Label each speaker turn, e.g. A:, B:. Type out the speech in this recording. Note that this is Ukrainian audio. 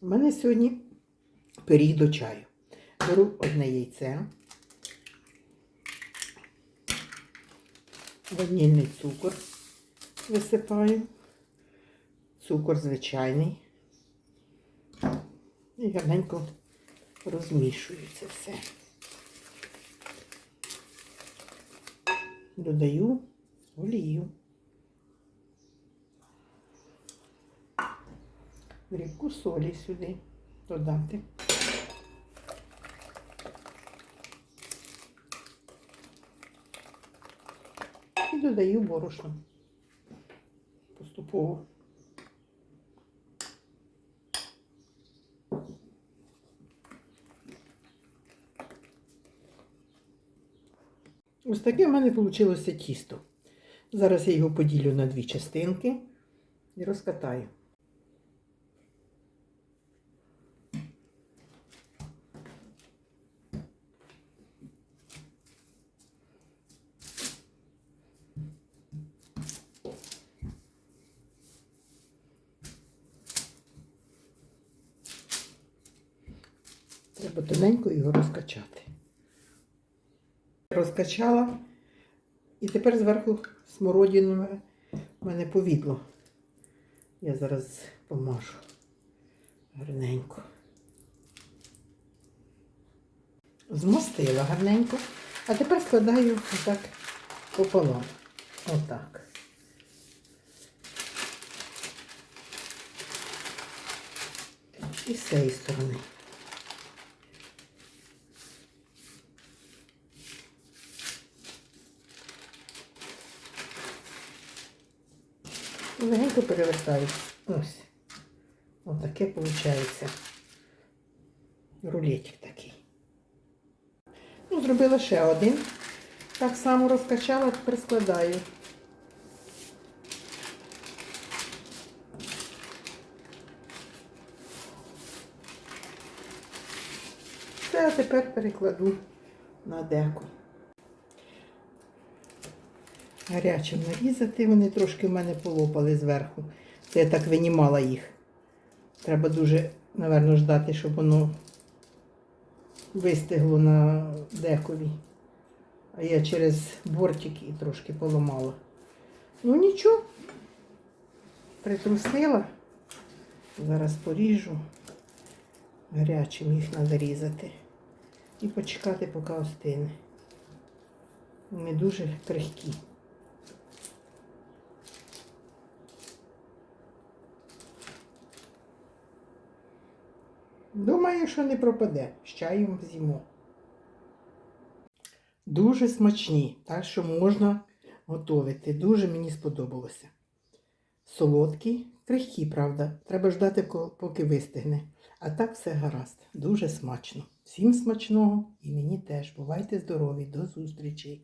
A: У мене сьогодні пиріг до чаю. Беру одне яйце, ванільний цукор висипаю, цукор звичайний. І гарненько розмішую це все. Додаю олію. Дрібку солі сюди додати. І додаю борошно поступово. Ось таке в мене вийшло тісто. Зараз я його поділю на дві частинки і розкатаю. Треба тоненько його розкачати. Розкачала. І тепер зверху смородинове в мене повідло. Я зараз помажу гарненько. Змастила гарненько. А тепер складаю отак пополам. Отак. І з цієї сторони. І легенько перевертаю. Ось. Ось таке виходить. Рулетик такий. Ну, зробила ще один. Так само розкачала, тепер складаю. Це я тепер перекладу на деко. Гарячим нарізати, вони трошки в мене полопали зверху. Це я так винімала їх. Треба дуже, напевно, ждати, щоб воно вистигло на декові. А я через бортик і трошки поламала. Ну нічого. Притрусила. Зараз поріжу. Гарячим їх треба різати. І почекати, поки остине. Вони дуже крихкі. Думаю, що не пропаде. З чаєм з'їмо. Дуже смачні, так що можна готувати. Дуже мені сподобалося. Солодкі, крихкі, правда. Треба ждати, поки вистигне. А так все гаразд. Дуже смачно. Всім смачного і мені теж. Бувайте здорові. До зустрічі!